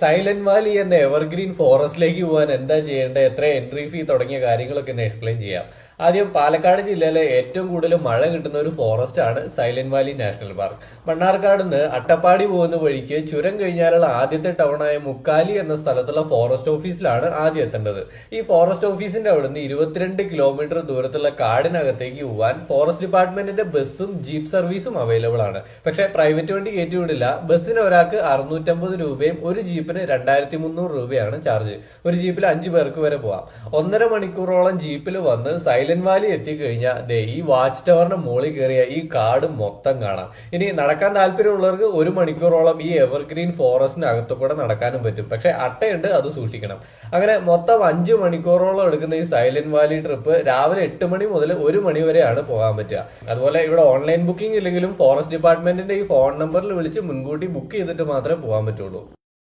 Silent Valley എന്ന evergreen ഫോറസ്റ്റിലേക്ക് പോകാൻ എന്താ ചെയ്യേണ്ടത്? എത്ര എൻട്രി ഫീ തുടങ്ങിയ കാര്യങ്ങളൊക്കെ ഒന്ന് എക്സ്പ്ലെയിൻ ചെയ്യാം. ആദ്യം പാലക്കാട് ജില്ലയിലെ ഏറ്റവും കൂടുതൽ മഴ കിട്ടുന്ന ഒരു ഫോറസ്റ്റ് ആണ് silent valley national park. Mannarkkad നിന്ന് അട്ടപ്പാടി പോകുന്ന വഴിക്ക് ചുരം കഴിഞ്ഞാലുള്ള ആദ്യത്തെ ടൗണായ മുക്കാലി എന്ന സ്ഥലത്തുള്ള ഫോറസ്റ്റ് ഓഫീസിലാണ് ആദ്യം എത്തേണ്ടത്. ഈ ഫോറസ്റ്റ് ഓഫീസിന്റെ നിന്ന് ഇരുപത്തിരണ്ട് കിലോമീറ്റർ ദൂരത്തുള്ള കാടിനകത്തേക്ക് പോകാൻ ഫോറസ്റ്റ് ഡിപ്പാർട്ട്മെന്റിന്റെ ബസ്സും ജീപ്പ് സർവീസും അവൈലബിൾ ആണ്. പക്ഷെ പ്രൈവറ്റ് വണ്ടി കയറ്റിവിടില്ല. ബസ്സിന് ഒരാൾക്ക് അറുന്നൂറ്റമ്പത് രൂപയും ഒരു ജീപ്പിന് രണ്ടായിരത്തി മുന്നൂറ് രൂപയാണ് ചാർജ്. ഒരു ജീപ്പിൽ അഞ്ചു പേർക്ക് വരെ പോവാം. ഒന്നര മണിക്കൂറോളം ജീപ്പിൽ വന്ന് സൈലന്റ് വാലി എത്തിക്കഴിഞ്ഞാൽ ദേ ഈ വാച്ച് ടവറിന് മുകളിൽ കയറിയ ഈ കാട് മൊത്തം കാണാം. ഇനി നടക്കാൻ താല്പര്യമുള്ളവർക്ക് ഒരു മണിക്കൂറോളം ഈ എവർഗ്രീൻ ഫോറസ്റ്റിന് അകത്തു കൂടെ നടക്കാനും പറ്റും. പക്ഷെ അട്ടയുണ്ട് അത് സൂക്ഷിക്കണം. അങ്ങനെ മൊത്തം അഞ്ചു മണിക്കൂറോളം എടുക്കുന്ന ഈ സൈലന്റ് വാലി ട്രിപ്പ് രാവിലെ എട്ട് മണി മുതൽ ഒരു മണി വരെയാണ് പോകാൻ പറ്റുക. അതുപോലെ ഇവിടെ ഓൺലൈൻ ബുക്കിംഗ് ഇല്ലെങ്കിലും ഫോറസ്റ്റ് ഡിപ്പാർട്ട്മെന്റിന്റെ ഈ ഫോൺ നമ്പറിൽ വിളിച്ച് മുൻകൂട്ടി ബുക്ക് ചെയ്തിട്ട് മാത്രമേ പോകാൻ പറ്റുള്ളൂ.